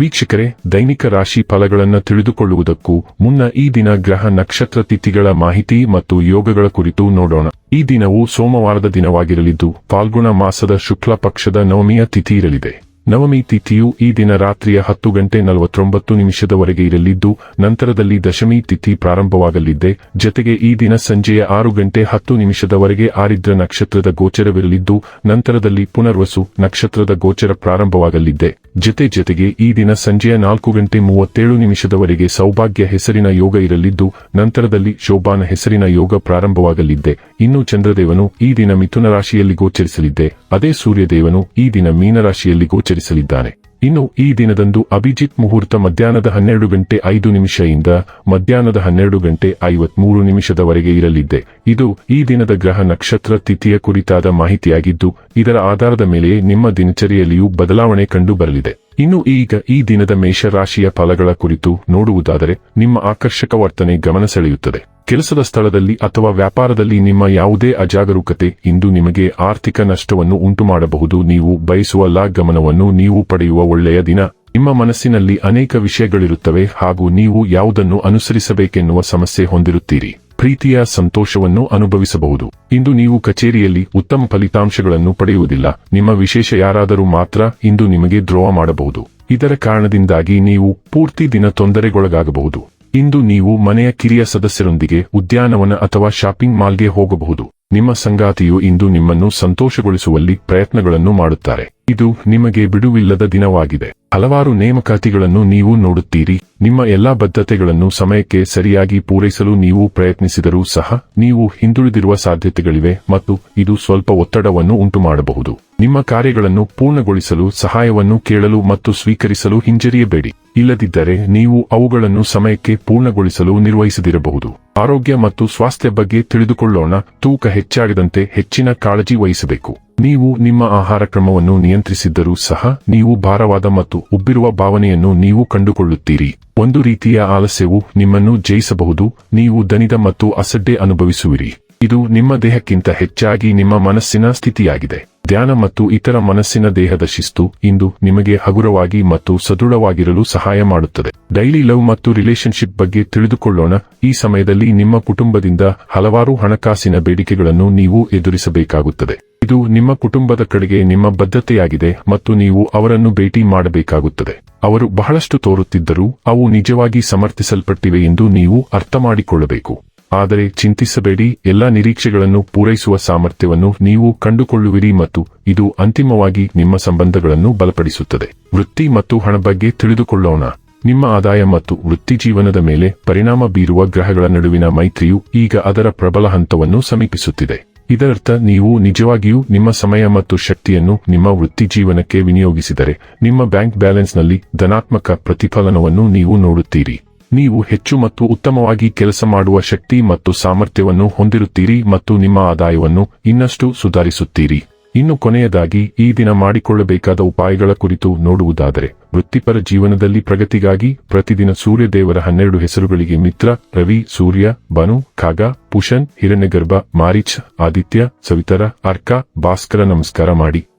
ವೀಕ್ಷಕರೇ, ದೈನಿಕ ರಾಶಿ ಫಲಗಳನ್ನು ತಿಳಿದುಕೊಳ್ಳುವುದಕ್ಕೂ ಮುನ್ನ ಈ ದಿನ ಗ್ರಹ ನಕ್ಷತ್ರ ತಿಥಿಗಳ ಮಾಹಿತಿ ಮತ್ತು ಯೋಗಗಳ ಕುರಿತು ನೋಡೋಣ. ಈ ದಿನವು ಸೋಮವಾರದ ದಿನವಾಗಿರಲಿದ್ದು, ಫಾಲ್ಗುಣ ಮಾಸದ ಶುಕ್ಲ ಪಕ್ಷದ ನವಮಿಯ ತಿಥಿ ಇರಲಿದೆ. ನವಮಿ ತಿಥಿಯು ಈ ದಿನ ರಾತ್ರಿಯ ಹತ್ತು ಗಂಟೆ ನಲವತ್ತೊಂಬತ್ತು ನಿಮಿಷದವರೆಗೆ ಇರಲಿದ್ದು, ನಂತರದಲ್ಲಿ ದಶಮಿ ತಿಥಿ ಪ್ರಾರಂಭವಾಗಲಿದ್ದೆ ಜತೆಗೆ ಈ ದಿನ ಸಂಜೆಯ ಆರು ಗಂಟೆ ಹತ್ತು ನಿಮಿಷದವರೆಗೆ ಆರಿದ್ರ ನಕ್ಷತ್ರದ ಗೋಚರವಿರಲಿದ್ದು, ನಂತರದಲ್ಲಿ ಪುನರ್ವಸು ನಕ್ಷತ್ರದ ಗೋಚರ ಪ್ರಾರಂಭವಾಗಲಿದ್ದೆ ಜತೆ ಜತೆಗೆ ಈ ದಿನ ಸಂಜೆಯ ನಾಲ್ಕು ಗಂಟೆ ಮೂವತ್ತೇಳು ನಿಮಿಷದವರೆಗೆ ಸೌಭಾಗ್ಯ ಹೆಸರಿನ ಯೋಗ ಇರಲಿದ್ದು, ನಂತರದಲ್ಲಿ ಶೋಭಾನ ಹೆಸರಿನ ಯೋಗ ಪ್ರಾರಂಭವಾಗಲಿದ್ದೆ ಇನ್ನು ಚಂದ್ರದೇವನು ಈ ದಿನ ಮಿಥುನ ರಾಶಿಯಲ್ಲಿ ಗೋಚರಿಸಲಿದ್ದೆ ಅದೇ ಸೂರ್ಯದೇವನು ಈ ದಿನ ಮೀನರಾಶಿಯಲ್ಲಿ ಗೋಚರಿಸಲಿದ್ದಾನೆ ಇನ್ನು ಈ ದಿನದಂದು ಅಭಿಜಿತ್ ಮುಹೂರ್ತ ಮಧ್ಯಾಹ್ನದ ಹನ್ನೆರಡು ಗಂಟೆ ಐದು ನಿಮಿಷದಿಂದ ಮಧ್ಯಾಹ್ನದ ಹನ್ನೆರಡು ಗಂಟೆ ಐವತ್ಮೂರು ನಿಮಿಷದವರೆಗೆ ಇರಲಿದೆ. ಇದು ಈ ದಿನದ ಗ್ರಹ ನಕ್ಷತ್ರ ತಿಥಿಯ ಕುರಿತಾದ ಮಾಹಿತಿಯಾಗಿದ್ದು, ಇದರ ಆಧಾರದ ಮೇಲೆ ನಿಮ್ಮ ದಿನಚರಿಯಲ್ಲಿಯೂ ಬದಲಾವಣೆ ಕಂಡು ಬರಲಿದೆ ಇನ್ನು ಈಗ ಈ ದಿನದ ಮೇಷರಾಶಿಯ ಫಲಗಳ ಕುರಿತು ನೋಡುವುದಾದರೆ, ನಿಮ್ಮ ಆಕರ್ಷಕ ವರ್ತನೆ ಗಮನ ಸೆಳೆಯುತ್ತದೆ. ಕೆಲಸದ ಸ್ಥಳದಲ್ಲಿ ಅಥವಾ ವ್ಯಾಪಾರದಲ್ಲಿ ನಿಮ್ಮ ಯಾವುದೇ ಅಜಾಗರೂಕತೆ ಇಂದು ನಿಮಗೆ ಆರ್ಥಿಕ ನಷ್ಟವನ್ನು ಉಂಟುಮಾಡಬಹುದು. ನೀವು ಬಯಸುವ ಲಾ ಗಮನವನ್ನು ನೀವು ಪಡೆಯುವ ಒಳ್ಳೆಯ ದಿನ. ನಿಮ್ಮ ಮನಸ್ಸಿನಲ್ಲಿ ಅನೇಕ ವಿಷಯಗಳಿರುತ್ತವೆ ಹಾಗೂ ನೀವು ಯಾವುದನ್ನು ಅನುಸರಿಸಬೇಕೆನ್ನುವ ಸಮಸ್ಯೆ ಹೊಂದಿರುತ್ತೀರಿ. ಪ್ರೀತಿಯ ಸಂತೋಷವನ್ನು ಅನುಭವಿಸಬಹುದು. ಇಂದು ನೀವು ಕಚೇರಿಯಲ್ಲಿ ಉತ್ತಮ ಫಲಿತಾಂಶಗಳನ್ನು ಪಡೆಯುವುದಿಲ್ಲ. ನಿಮ್ಮ ವಿಶೇಷ ಯಾರಾದರೂ ಮಾತ್ರ ಇಂದು ನಿಮಗೆ ದ್ರೋಹ ಮಾಡಬಹುದು. ಇದರ ಕಾರಣದಿಂದಾಗಿ ನೀವು ಪೂರ್ತಿ ದಿನ ತೊಂದರೆಗೊಳಗಾಗಬಹುದು. ಇಂದು ನೀವು ಮನೆಯ ಕಿರಿಯ ಸದಸ್ಯರೊಂದಿಗೆ ಉದ್ಯಾನವನ ಅಥವಾ ಶಾಪಿಂಗ್ ಮಾಲ್ಗೆ ಹೋಗಬಹುದು. ನಿಮ್ಮ ಸಂಗಾತಿಯು ಇಂದು ನಿಮ್ಮನ್ನು ಸಂತೋಷಗೊಳಿಸುವಲ್ಲಿ ಪ್ರಯತ್ನಗಳನ್ನು ಮಾಡುತ್ತಾರೆ. ಇದು ನಿಮಗೆ ಬಿಡುವಿಲ್ಲದ ದಿನವಾಗಿದೆ. ಹಲವಾರು ನೇಮಕಾತಿಗಳನ್ನು ನೀವು ನೋಡುತ್ತೀರಿ. ನಿಮ್ಮ ಎಲ್ಲಾ ಬದ್ಧತೆಗಳನ್ನು ಸಮಯಕ್ಕೆ ಸರಿಯಾಗಿ ಪೂರೈಸಲು ನೀವು ಪ್ರಯತ್ನಿಸಿದರೂ ಸಹ ನೀವು ಹಿಂದುಳಿದಿರುವ ಸಾಧ್ಯತೆಗಳಿವೆ ಮತ್ತು ಇದು ಸ್ವಲ್ಪ ಒತ್ತಡವನ್ನು ಉಂಟುಮಾಡಬಹುದು. ನಿಮ್ಮ ಕಾರ್ಯಗಳನ್ನು ಪೂರ್ಣಗೊಳಿಸಲು, ಸಹಾಯವನ್ನು ಕೇಳಲು ಮತ್ತು ಸ್ವೀಕರಿಸಲು ಹಿಂಜರಿಯಬೇಡಿ. ಇಲ್ಲದಿದ್ದರೆ ನೀವು ಅವುಗಳನ್ನು ಸಮಯಕ್ಕೆ ಪೂರ್ಣಗೊಳಿಸಲು ನಿರ್ವಹಿಸದಿರಬಹುದು. ಆರೋಗ್ಯ ಮತ್ತು ಸ್ವಾಸ್ಥ್ಯ ಬಗ್ಗೆ ತಿಳಿದುಕೊಳ್ಳೋಣ. ತೂಕ ಹೆಚ್ಚಾಗದಂತೆ ಹೆಚ್ಚಿನ ಕಾಳಜಿ ವಹಿಸಬೇಕು. ನೀವು ನಿಮ್ಮ ಆಹಾರ ಕ್ರಮವನ್ನು ನಿಯಂತ್ರಿಸಿದ್ದರೂ ಸಹ, ನೀವು ಭಾರವಾದ ಮತ್ತು ಉಬ್ಬಿರುವ ಭಾವನೆಯನ್ನು ನೀವು ಕಂಡುಕೊಳ್ಳುತ್ತೀರಿ. ಒಂದು ರೀತಿಯ ಆಲಸ್ಯವು ನಿಮ್ಮನ್ನು ಜಯಿಸಬಹುದು. ನೀವು ದನಿದ ಮತ್ತು ಅಸಡ್ಡೆ ಅನುಭವಿಸುವಿರಿ. ಇದು ನಿಮ್ಮ ದೇಹಕ್ಕಿಂತ ಹೆಚ್ಚಾಗಿ ನಿಮ್ಮ ಮನಸ್ಸಿನ ಸ್ಥಿತಿಯಾಗಿದೆ. ಧ್ಯಾನ ಮತ್ತು ಇತರ ಮನಸ್ಸಿನ ದೇಹದ ಶಿಸ್ತು ಇಂದು ನಿಮಗೆ ಹಗುರವಾಗಿ ಮತ್ತು ಸದೃಢವಾಗಿರಲು ಸಹಾಯ ಮಾಡುತ್ತದೆ. ಡೈಲಿ ಲವ್ ಮತ್ತು ರಿಲೇಶನ್ಶಿಪ್ ಬಗ್ಗೆ ತಿಳಿದುಕೊಳ್ಳೋಣ. ಈ ಸಮಯದಲ್ಲಿ ನಿಮ್ಮ ಕುಟುಂಬದಿಂದ ಹಲವಾರು ಹಣಕಾಸಿನ ಬೇಡಿಕೆಗಳನ್ನು ನೀವು ಎದುರಿಸಬೇಕಾಗುತ್ತದೆ. ಇದು ನಿಮ್ಮ ಕುಟುಂಬದ ಕಡೆಗೆ ನಿಮ್ಮ ಬದ್ಧತೆಯಾಗಿದೆ ಮತ್ತು ನೀವು ಅವರನ್ನು ಭೇಟಿ ಮಾಡಬೇಕಾಗುತ್ತದೆ. ಅವರು ಬಹಳಷ್ಟು ತೋರುತ್ತಿದ್ದರೂ ಅವು ನಿಜವಾಗಿ ಸಮರ್ಥಿಸಲ್ಪಟ್ಟಿವೆ ಎಂದು ನೀವು ಅರ್ಥ ಮಾಡಿಕೊಳ್ಳಬೇಕು ಆದರೆ ಚಿಂತಿಸಬೇಡಿ, ಎಲ್ಲಾ ನಿರೀಕ್ಷೆಗಳನ್ನು ಪೂರೈಸುವ ಸಾಮರ್ಥ್ಯವನ್ನು ನೀವು ಕಂಡುಕೊಳ್ಳುವಿರಿ ಮತ್ತು ಇದು ಅಂತಿಮವಾಗಿ ನಿಮ್ಮ ಸಂಬಂಧಗಳನ್ನು ಬಲಪಡಿಸುತ್ತದೆ. ವೃತ್ತಿ ಮತ್ತು ಹಣ ಬಗ್ಗೆ ತಿಳಿದುಕೊಳ್ಳೋಣ. ನಿಮ್ಮ ಆದಾಯ ಮತ್ತು ವೃತ್ತಿ ಜೀವನದ ಮೇಲೆ ಪರಿಣಾಮ ಬೀರುವ ಗ್ರಹಗಳ ನಡುವಿನ ಮೈತ್ರಿಯು ಈಗ ಅದರ ಪ್ರಬಲ ಹಂತವನ್ನು ಸಮೀಪಿಸುತ್ತಿದೆ. ಇದರರ್ಥ, ನೀವು ನಿಜವಾಗಿಯೂ ನಿಮ್ಮ ಸಮಯ ಮತ್ತು ಶಕ್ತಿಯನ್ನು ನಿಮ್ಮ ವೃತ್ತಿ ಜೀವನಕ್ಕೆ ವಿನಿಯೋಗಿಸಿದರೆ, ನಿಮ್ಮ ಬ್ಯಾಂಕ್ ಬ್ಯಾಲೆನ್ಸ್ನಲ್ಲಿ ಧನಾತ್ಮಕ ಪ್ರತಿಫಲನವನ್ನು ನೀವು ನೋಡುತ್ತೀರಿ. ನೀವು ಹೆಚ್ಚು ಮತ್ತು ಉತ್ತಮವಾಗಿ ಕೆಲಸ ಮಾಡುವ ಶಕ್ತಿ ಮತ್ತು ಸಾಮರ್ಥ್ಯವನ್ನು ಹೊಂದಿರುತ್ತೀರಿ ಮತ್ತು ನಿಮ್ಮ ಆದಾಯವನ್ನು ಇನ್ನಷ್ಟು ಸುಧಾರಿಸುತ್ತೀರಿ. ಇನ್ನು ಕೊನೆಯದಾಗಿ, ಈ ದಿನ ಮಾಡಿಕೊಳ್ಳಬೇಕಾದ ಉಪಾಯಗಳ ಕುರಿತು ನೋಡುವುದಾದರೆ, ವೃತ್ತಿಪರ ಜೀವನದಲ್ಲಿ ಪ್ರಗತಿಗಾಗಿ ಪ್ರತಿದಿನ ಸೂರ್ಯ ದೇವರ ಹನ್ನೆರಡು ಹೆಸರುಗಳಿಗೆ ಮಿತ್ರ, ರವಿ, ಸೂರ್ಯ, ಬನು, ಖಾಗ ಪುಷನ್ ಹಿರಣ್ಯಗರ್ಭ, ಮಾರಿಚ್, ಆದಿತ್ಯ, ಸವಿತರ ಅರ್ಕ ಭಾಸ್ಕರ ನಮಸ್ಕಾರ ಮಾಡಿ.